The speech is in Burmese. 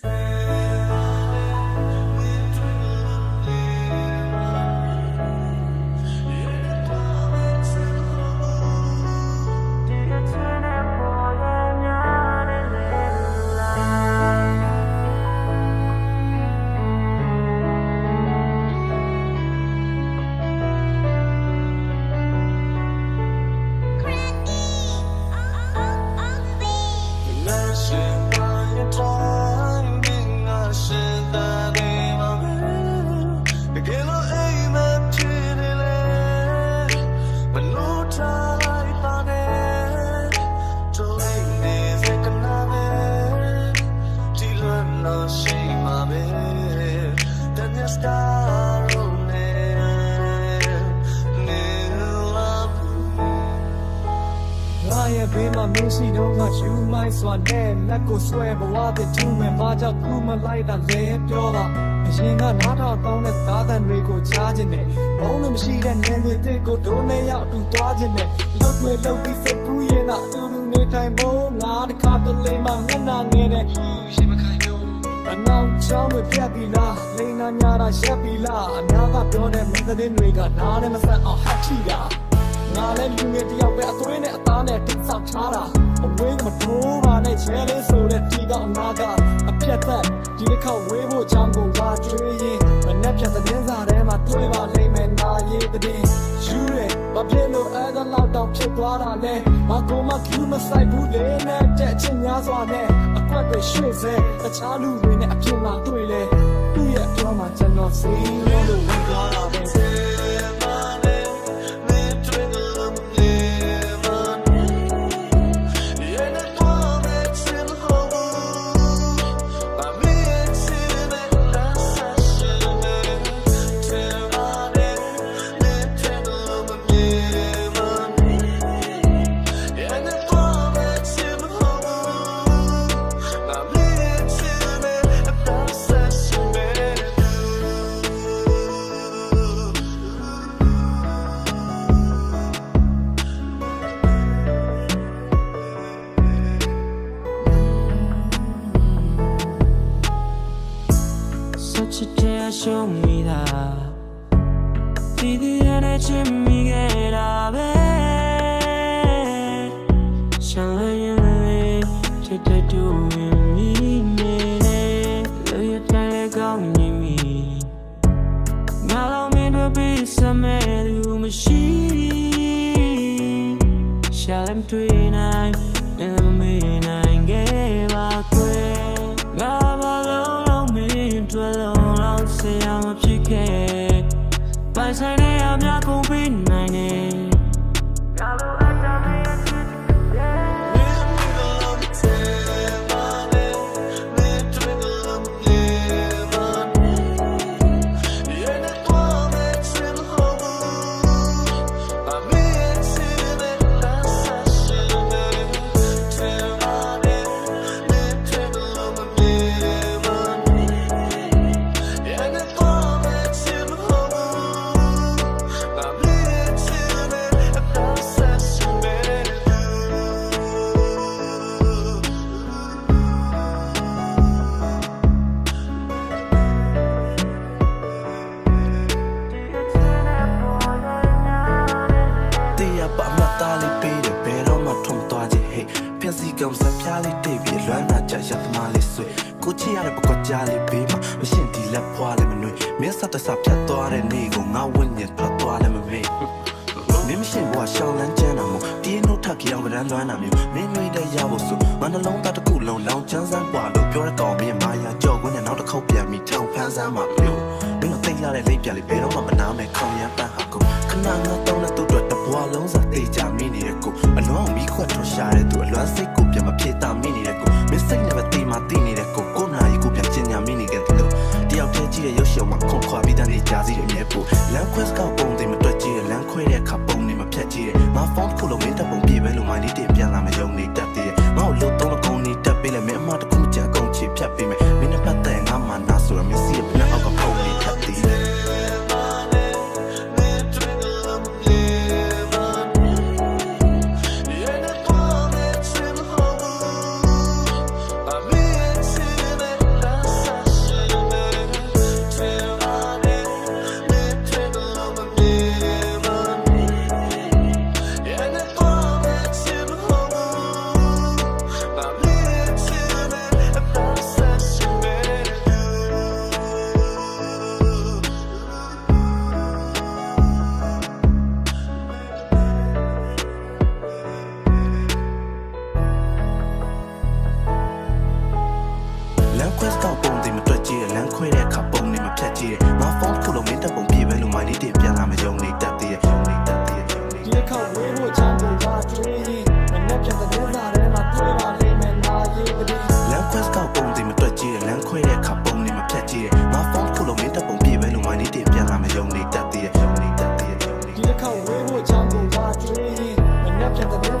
Friends. ဘေးမှာမင်းရှိတော့ငါယူမိုင်းစွာနဲ့လက်ကိုဆွဲဘဝတည်းကျူးမဲ့ဘာကြောင့်ကူမလိုက်တာလဲပြောတာအရင်ကနားထောင်တောင်းတဲ့သားတန်တွေကိုချားခြင်းနဲ့ဘုံလို့မရှိတဲ့နေတွေတစ်ကိုဒိုးနဲ့ရောက်တူသွားခြင်းနဲ့လုတ်တွေလုတ်ပြီးစိတ်ကူးရင်တော့တူတူနေထိုင်ဖို့ငါတခါတလေမှမျက်နှာငယ်တဲ့ရှိမခိုင်ဘူးအနောက်ချောင်းမပြတ်ပြီလားလိန်နာညာတာရှက်ပြီလားအများကပြောတဲ့မင်းသတင်းတွေကနားနဲ့မဆက်အောင်ဟတ်ချီတာ ငါလည်းလူငယ်တယောက်ပဲအသွေးနဲ့အသားနဲ့တိတ်ဆောက်ထားတာအဝေးကမတိုးပါနဲ့ချဲလေးဆိုတဲ့ဒီကအနာကအပြတ်သက်ဒီတစ်ခေါက်ဝေးဖို့ချောင်းကိုငါကြွေးရင်မနဲ့ဖြတ်တဲ့င်းစားထဲမှာတွေ့ပါလိမ့်မယ်နာရေးတဲ့ယူရဲဘာဖြစ်လို့အဲ့ဒါလောက်တောင်ဖြစ်သွားတာလဲမကောမကျူးမဆိုင်ဘူးလေနဲ့တဲ့ချင်းများစွာနဲ့အကွက်တွေရွှေ့စေတခြားလူတွေနဲ့အပြင်မှာတွေ့လေသူ့ရဲ့ပြောမှကျွန်တော်စီးလို့လို့ဝင်သွားတာပဲ tear show me that Didi ene chimmi ge da be Shine le che te do mi me le Lo ya tai le gong ni mi Nga lo mi do bi sa me lu ma shi Shall em tui nai Never ပို က်စီကောင်စပြားလေးတိတ်ပြီးလွမ်းနာကြရသမားလေးဆွေကိုချီရတဲ့ပကွက်ကြားလေးပေးမှာမရှင်ဒီလက်ဖွာလေးမနှွေမင်းဆက်တဆဖြတ်သွားတဲ့နေ့ကိုငါဝိညာဉ်ထွက်သွားလည်းမမေ့မင်းမရှင်ဘွာရှောင်းလန်းကျန်းတာမို့တီးနို့ထက်ကြောင်ကရန်လွမ်းတာမျိုးမင်းမျိုးတဲ့ရဖို့ဆိုငါနှလုံးသားတစ်ခုလုံးလောင်ချမ်းစမ်းပွားလို့ပြောတဲ့ကောင်မင်းမာယာကြောက်ခွင်းနဲ့နောက်တစ်ခေါက်ပြန်ပြီးထောင်ဖန်းစမ်းမှာမျိုးမင်းတို့သိလာတဲ့လိပ်ပြလေးဘယ်တော့မှမနာမဲ့ခေါင်ရမ်းပန်းဟာကိုခ ဏငါတောင်းတဲ့သူ့အတွက်တဘွားလုံးစားတေချာမိနေတဲ့ကိုအလွန်မီးခွက်ထွက်ရှာတဲ့သူအလွမ်းစိတ်ကိုပြန်မဖြစ်တာမိနေတဲ့ကိုမင်းစိတ်နဲ့ပဲတီမာတီနေတဲ့ကိုကိုနာရီကိုပြန်ကျင်ညာမိနေခဲ့တယ်လို့တယောက်တည်းကြည့်တဲ့ရုပ်ရှင်မှာခွန်ခွာပြီးတဲ့နေကြစီတဲ့အမြဲပို့လမ်းခွဲစကပုံတွေမတွက် to the